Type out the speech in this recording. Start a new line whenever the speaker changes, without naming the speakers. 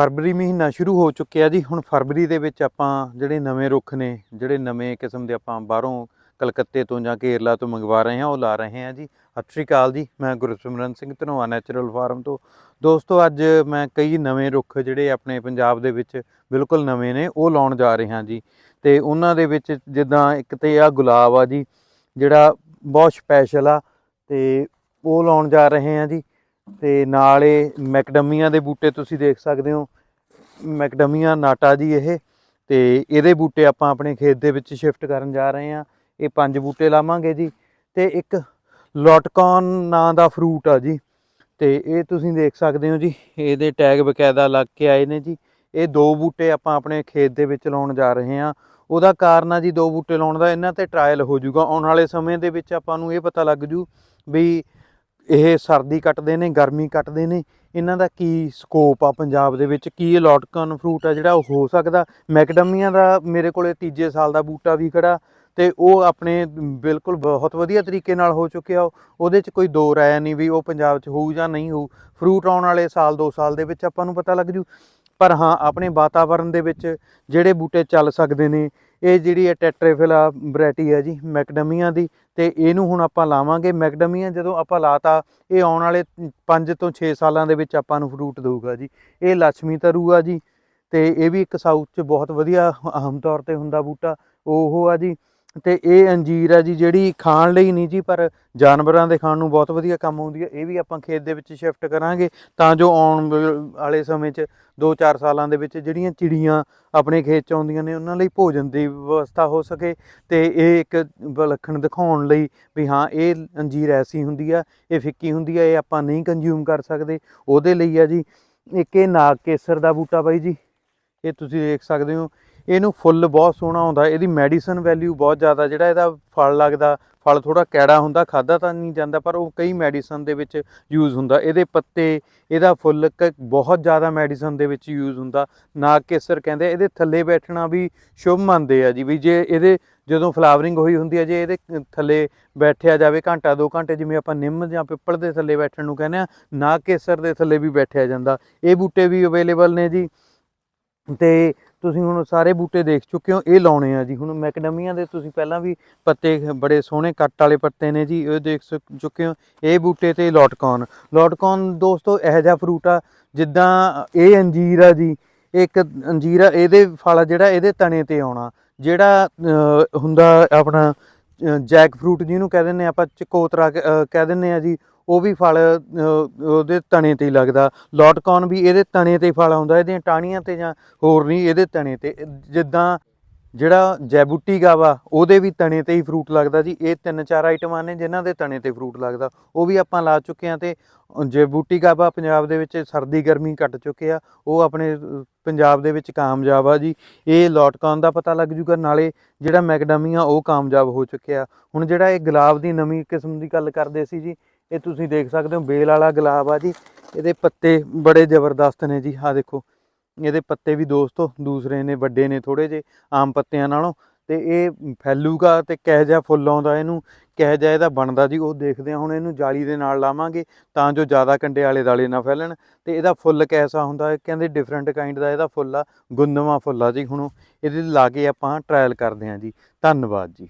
ਫਰਵਰੀ ਮਹੀਨਾ ਸ਼ੁਰੂ ਹੋ ਚੁੱਕਿਆ ਜੀ। ਹੁਣ ਫਰਵਰੀ ਦੇ ਵਿੱਚ ਆਪਾਂ ਜਿਹੜੇ ਨਵੇਂ ਰੁੱਖ ਨੇ, ਜਿਹੜੇ ਨਵੇਂ ਕਿਸਮ ਦੇ ਆਪਾਂ ਬਾਹਰੋਂ ਕਲਕੱਤੇ ਤੋਂ ਜਾਂ ਕੇਰਲਾ ਤੋਂ ਮੰਗਵਾ ਰਹੇ ਹਾਂ, ਉਹ ਲਾ ਰਹੇ ਹਾਂ ਜੀ। ਸਤਿ ਸ਼੍ਰੀ ਅਕਾਲ ਜੀ। ਮੈਂ ਗੁਰਸਿਮਰਨ ਸਿੰਘ ਧਨੋਆ, ਨੈਚੁਰਲ ਫਾਰਮ ਤੋਂ। ਦੋਸਤੋ, ਅੱਜ ਮੈਂ ਕਈ ਨਵੇਂ ਰੁੱਖ ਜਿਹੜੇ ਆਪਣੇ ਪੰਜਾਬ ਦੇ ਵਿੱਚ ਬਿਲਕੁਲ ਨਵੇਂ ਨੇ, ਉਹ ਲਾਉਣ ਜਾ ਰਹੇ ਹਾਂ ਜੀ। ਤੇ ਉਹਨਾਂ ਦੇ ਵਿੱਚ ਜਿੱਦਾਂ ਇੱਕ ਤੇ ਆ ਗੁਲਾਬ ਆ ਜੀ, ਜਿਹੜਾ ਬਹੁਤ ਸਪੈਸ਼ਲ ਆ, ਤੇ ਉਹ ਲਾਉਣ ਜਾ ਰਹੇ ਹਾਂ ਜੀ। ਤੇ ਨਾਲ ਇਹ ਮੈਕਡਮੀਆਂ ਦੇ ਬੂਟੇ ਤੁਸੀਂ ਦੇਖ ਸਕਦੇ ਹੋ। ਮੈਕਡਮੀਆਂ ਨਾਟਾ ਜੀ ਇਹ ਤੇ ਇਹਦੇ ਬੂਟੇ ਆਪਾਂ ਆਪਣੇ ਖੇਤ ਦੇ ਵਿੱਚ ਸ਼ਿਫਟ ਕਰਨ ਜਾ ਰਹੇ ਹਾਂ। ਇਹ ਪੰਜ ਬੂਟੇ ਲਾਵਾਂਗੇ ਜੀ ਤੇ ਇੱਕ ਲੋਟਕੌਨ ਨਾਂ ਦਾ ਫਰੂਟ ਆ ਜੀ। ਤੇ ਇਹ ਤੁਸੀਂ ਦੇਖ ਸਕਦੇ ਹੋ ਜੀ, ਇਹਦੇ ਟੈਗ ਬਕਾਇਦਾ ਲੱਗ ਕੇ ਆਏ ਨੇ ਜੀ। ਇਹ ਦੋ ਬੂਟੇ ਆਪਾਂ ਆਪਣੇ ਖੇਤ ਦੇ ਵਿੱਚ ਲਾਉਣ ਜਾ ਰਹੇ ਹਾਂ। ਉਹਦਾ ਕਾਰਨ ਆ ਜੀ ਦੋ ਬੂਟੇ ਲਾਉਣ ਦਾ, ਇਹਨਾਂ ਤੇ ਟਰਾਇਲ ਹੋ ਜਾਊਗਾ। ਆਉਣ ਵਾਲੇ ਸਮੇਂ ਦੇ ਵਿੱਚ ਆਪਾਂ ਨੂੰ ਇਹ ਪਤਾ ਲੱਗ ਜੂ ਵੀ ਇਹ ਸਰਦੀ ਕੱਟਦੇ ਨੇ, ਗਰਮੀ ਕੱਟਦੇ ਨੇ, ਇਹਨਾਂ ਦਾ ਕੀ ਸਕੋਪ ਆ ਪੰਜਾਬ ਦੇ ਵਿੱਚ? ਕੀ ਇਹ ਫਰੂਟ ਆ ਜਿਹੜਾ ਉਹ ਹੋ ਸਕਦਾ? ਮੈਕਡਮੀਆਂ ਦਾ ਮੇਰੇ ਕੋਲੇ ਤੀਜੇ ਸਾਲ ਦਾ ਬੂਟਾ ਵੀ ਖੜਾ ਤੇ ਉਹ ਆਪਣੇ ਬਿਲਕੁਲ ਬਹੁਤ ਵਧੀਆ ਤਰੀਕੇ ਨਾਲ ਹੋ ਚੁੱਕਿਆ। ਉਹ- ਉਹਦੇ 'ਚ ਕੋਈ ਦੋ ਰਾਇ ਨਹੀਂ ਵੀ ਉਹ ਪੰਜਾਬ 'ਚ ਹੋਊ ਜਾਂ ਨਹੀਂ ਹੋਊ। ਫਰੂਟ ਆਉਣ ਵਾਲੇ ਸਾਲ 2 ਸਾਲ ਦੇ ਵਿੱਚ ਆਪਾਂ ਨੂੰ ਪਤਾ ਲੱਗ ਜੂ। ਪਰ ਹਾਂ, ਆਪਣੇ ਵਾਤਾਵਰਣ ਦੇ ਵਿੱਚ ਜਿਹੜੇ ਬੂਟੇ ਚੱਲ ਸਕਦੇ ਨੇ ਇਹ ਜਿਹੜੀ ਹੈ ਟੈਟਰੇਫਿਲਾ ਵੈਰਾਈਟੀ ਹੈ ਜੀ ਮੈਕਡਮੀਆ ਦੀ, ਤੇ ਇਹਨੂੰ ਹੁਣ ਆਪਾਂ ਲਾਵਾਂਗੇ। ਮੈਕਡਮੀਆ ਜਦੋਂ ਆਪਾਂ ਲਾਤਾ, ਇਹ ਆਉਣ ਵਾਲੇ 5 ਤੋਂ 6 ਸਾਲਾਂ ਦੇ ਵਿੱਚ ਆਪਾਂ ਨੂੰ ਫਰੂਟ ਦੇਊਗਾ ਜੀ। ਇਹ ਲక్ష్ਮੀ ਤਰੂ ਆ ਜੀ, ਤੇ ਇਹ ਵੀ ਇੱਕ ਸਾਊਥ 'ਚ ਬਹੁਤ ਵਧੀਆ ਆਮ ਤੌਰ ਤੇ ਹੁੰਦਾ ਬੂਟਾ। ਉਹ ਆ ਜੀ ਤੇ ਇਹ ਅੰਜੀਰ ਆ ਜੀ ਜਿਹੜੀ ਖਾਣ ਲਈ ਨਹੀਂ ਜੀ, ਪਰ ਜਾਨਵਰਾਂ ਦੇ ਖਾਣ ਨੂੰ ਬਹੁਤ ਵਧੀਆ ਕੰਮ ਆਉਂਦੀ ਹੈ, ਇਹ ਵੀ ਆਪਾਂ ਖੇਤ ਦੇ ਵਿੱਚ ਸ਼ਿਫਟ ਕਰਾਂਗੇ ਤਾਂ ਜੋ ਆਉਣ ਵਾਲੇ ਸਮੇਂ 'ਚ 2-4 ਸਾਲਾਂ ਦੇ ਵਿੱਚ ਜਿਹੜੀਆਂ ਚਿੜੀਆਂ ਆਪਣੇ ਖੇਤ 'ਚ ਆਉਂਦੀਆਂ ਨੇ, ਉਹਨਾਂ ਲਈ ਭੋਜਨ ਦੀ ਵਿਵਸਥਾ ਹੋ ਸਕੇ ਤੇ ਇਹ ਇੱਕ ਵਿਲੱਖਣ ਦਿਖਾਉਣ ਲਈ ਵੀ ਹਾਂ, ਇਹ ਅੰਜੀਰ ਐਸੀ ਹੁੰਦੀ ਆ, ਇਹ ਫਿੱਕੀ ਹੁੰਦੀ ਆ, ਇਹ ਆਪਾਂ ਨਹੀਂ ਕੰਜ਼ਿਊਮ ਕਰ ਸਕਦੇ, ਉਹਦੇ ਲਈ ਆ ਜੀ ਇੱਕ ਇਹ ਨਾਗ ਕੇਸਰ ਦਾ ਬੂਟਾ ਬਾਈ ਜੀ, ਇਹ ਤੁਸੀਂ ਦੇਖ ਸਕਦੇ ਹੋ ਇਹਨੂੰ ਫੁੱਲ ਬਹੁਤ ਸੋਹਣਾ ਹੁੰਦਾ ਇਹਦੀ ਮੈਡੀਸਨ ਵੈਲਿਊ ਬਹੁਤ ਜ਼ਿਆਦਾ, ਜਿਹੜਾ ਇਹਦਾ ਫਲ ਲੱਗਦਾ, ਫਲ ਥੋੜਾ ਕੈੜਾ ਹੁੰਦਾ ਖਾਦਾ ਤਾਂ ਨਹੀਂ ਜਾਂਦਾ, ਪਰ ਉਹ ਕਈ ਮੈਡੀਸਨ ਦੇ ਵਿੱਚ ਯੂਜ਼ ਹੁੰਦਾ। ਇਹਦੇ ਪੱਤੇ, ਇਹਦਾ ਫੁੱਲ ਕ- ਬਹੁਤ ਜ਼ਿਆਦਾ ਮੈਡੀਸਨ ਦੇ ਵਿੱਚ ਯੂਜ਼ ਹੁੰਦਾ। ਨਾਗ ਕੇਸਰ ਕਹਿੰਦੇ, ਇਹਦੇ ਥੱਲੇ ਬੈਠਣਾ ਵੀ ਸ਼ੁਭ ਮੰਨਦੇ ਆ ਜੀ, ਵੀ ਜੇ ਇਹਦੇ ਜਦੋਂ ਫਲਾਵਰਿੰਗ ਹੋਈ ਹੁੰਦੀ ਹੈ ਜੇ ਇਹਦੇ ਥੱਲੇ ਬੈਠਿਆ ਜਾਵੇ, ਘੰਟਾ 2 ਘੰਟੇ, ਜਿਵੇਂ ਆਪਾਂ ਨਿੰਮ ਜਾਂ ਪਿੱਪਲ ਦੇ ਥੱਲੇ ਬੈਠਣ ਨੂੰ ਕਹਿੰਦੇ ਆ, ਨਾਗ ਕੇਸਰ ਦੇ ਥੱਲੇ ਵੀ ਬੈਠਿਆ ਜਾਂਦਾ। ਇਹ ਬੂਟੇ ਵੀ ਅਵੇਲੇਬਲ ਨੇ ਜੀ। ਤੇ ਤੁਸੀਂ ਹੁਣ ਸਾਰੇ ਬੂਟੇ ਦੇਖ ਚੁੱਕੇ ਹੋ, ਇਹ ਲਾਉਣੇ ਆ ਜੀ। ਹੁਣ ਮੈਕਡਮੀਆਂ ਦੇ ਤੁਸੀਂ ਪਹਿਲਾਂ ਵੀ ਪੱਤੇ ਬੜੇ ਸੋਹਣੇ ਕੱਟ ਵਾਲੇ ਪੱਤੇ ਨੇ ਜੀ, ਇਹ ਦੇਖ ਚੁੱਕੇ ਹੋ। ਇਹ ਬੂਟੇ ਤੇ ਲੋਟਕੌਨ ਲੋਟਕੌਨ ਦੋਸਤੋ? ਇਹੋ ਜਿਹਾ ਫਰੂਟ ਆ, ਜਿੱਦਾਂ ਇਹ ਅੰਜੀਰ ਆ ਜੀ। ਇੱਕ ਅੰਜੀਰ ਆ, ਇਹਦੇ ਫਲ ਜਿਹੜਾ ਇਹਦੇ ਤਣੇ ਤੇ ਆਉਣਾ। ਜਿਹੜਾ ਹੁੰਦਾ ਆਪਣਾ ਜੈਕ ਫਰੂਟ ਜਿਹਨੂੰ ਕਹਿ ਦਿੰਦੇ ਆਪਾਂ ਚਕੋਤਰਾ ਕਹਿ ਦਿੰਦੇ ਆ ਜੀ ਉਹ ਵੀ ਫਲ ਉਹਦੇ ਤਣੇ ਤੇ ਹੀ ਲੱਗਦਾ। ਲੋਟਕੌਨ ਵੀ ਇਹਦੇ ਤਣੇ ਤੇ ਫਲ ਆਉਂਦਾ, ਇਹਦੀਆਂ ਟਾਹਣੀਆਂ ਤੇ ਜਾਂ ਹੋਰ ਨਹੀਂ, ਇਹਦੇ ਤਣੇ ਤੇ। ਜਿੱਦਾਂ ਜਿਹੜਾ ਜੈਬੂਟੀ ਗਾਵਾ, ਉਹਦੇ ਵੀ ਤਣੇ ਤੇ ਹੀ ਫਰੂਟ ਲੱਗਦਾ ਜੀ। ਇਹ ਤਿੰਨ ਚਾਰ ਆਈਟਮਾਂ ਨੇ ਜਿਨ੍ਹਾਂ ਦੇ ਤਣੇ ਤੇ ਫਰੂਟ ਲੱਗਦਾ। ਉਹ ਵੀ ਆਪਾਂ ਲਾ ਚੁੱਕੇ ਆ ਤੇ ਜੈਬੂਟੀ ਗਾਵਾ ਪੰਜਾਬ ਦੇ ਵਿੱਚ ਸਰਦੀ ਗਰਮੀ ਕੱਟ ਚੁੱਕੇ ਆ। ਉਹ ਆਪਣੇ ਪੰਜਾਬ ਦੇ ਵਿੱਚ ਕਾਮਯਾਬ ਆ ਜੀ। ਇਹ ਲੋਟਕੌਨ ਦਾ ਪਤਾ ਲੱਗ ਜੂਗਾ। ਨਾਲੇ ਜਿਹੜਾ ਮੈਕਡਮੀਆ ਉਹ ਕਾਮਯਾਬ ਹੋ ਚੁੱਕਿਆ ਹੁਣ ਜਿਹੜਾ ਇਹ ਗੁਲਾਬ ਦੀ ਨਵੀਂ ਕਿਸਮ ਦੀ ਗੱਲ ਕਰਦੇ ਸੀ ਜੀ ਇਹ ਤੁਸੀਂ ਦੇਖ ਸਕਦੇ ਹੋ, ਬੇਲ ਵਾਲਾ ਗੁਲਾਬ ਆ ਜੀ। ਇਹਦੇ ਪੱਤੇ ਬੜੇ ਜ਼ਬਰਦਸਤ ਨੇ ਜੀ। ਆਹ ਦੇਖੋ, ਇਹਦੇ ਪੱਤੇ ਵੀ ਦੋਸਤੋ, ਦੂਸਰੇ ਨੇ, ਵੱਡੇ ਨੇ ਥੋੜੇ ਜੇ ਆਮ ਪੱਤਿਆਂ ਨਾਲੋਂ। ਤੇ ਇਹ ਫੈਲੂਗਾ ਤੇ ਕਿਹੋ ਜਿਹਾ ਫੁੱਲ ਆਉਂਦਾ ਇਹਨੂੰ, ਕਿਹੋ ਜਿਹਾ ਇਹਦਾ ਬਣਦਾ ਜੀ, ਉਹ ਦੇਖਦੇ ਹਾਂ। ਹੁਣ ਇਹਨੂੰ ਜਾਲੀ ਦੇ ਨਾਲ ਲਾਵਾਂਗੇ ਤਾਂ ਜੋ ਜ਼ਿਆਦਾ ਕੰਡੇ ਵਾਲੇ ਦਾਲੇ ਨਾ ਫੈਲਣ। ਤੇ ਇਹਦਾ ਫੁੱਲ ਕੈਸਾ ਹੁੰਦਾ ਕਹਿੰਦੇ ਡਿਫਰੈਂਟ ਕਾਈਂਡ ਦਾ ਇਹਦਾ ਫੁੱਲ ਆ ਗੁੰਦਵਾ ਫੁੱਲ ਆ ਜੀ। ਹੁਣ ਇਹਦੇ ਲਾ ਕੇ ਆਪਾਂ ਟਰਾਇਲ ਕਰਦੇ ਹਾਂ ਜੀ। ਧੰਨਵਾਦ ਜੀ।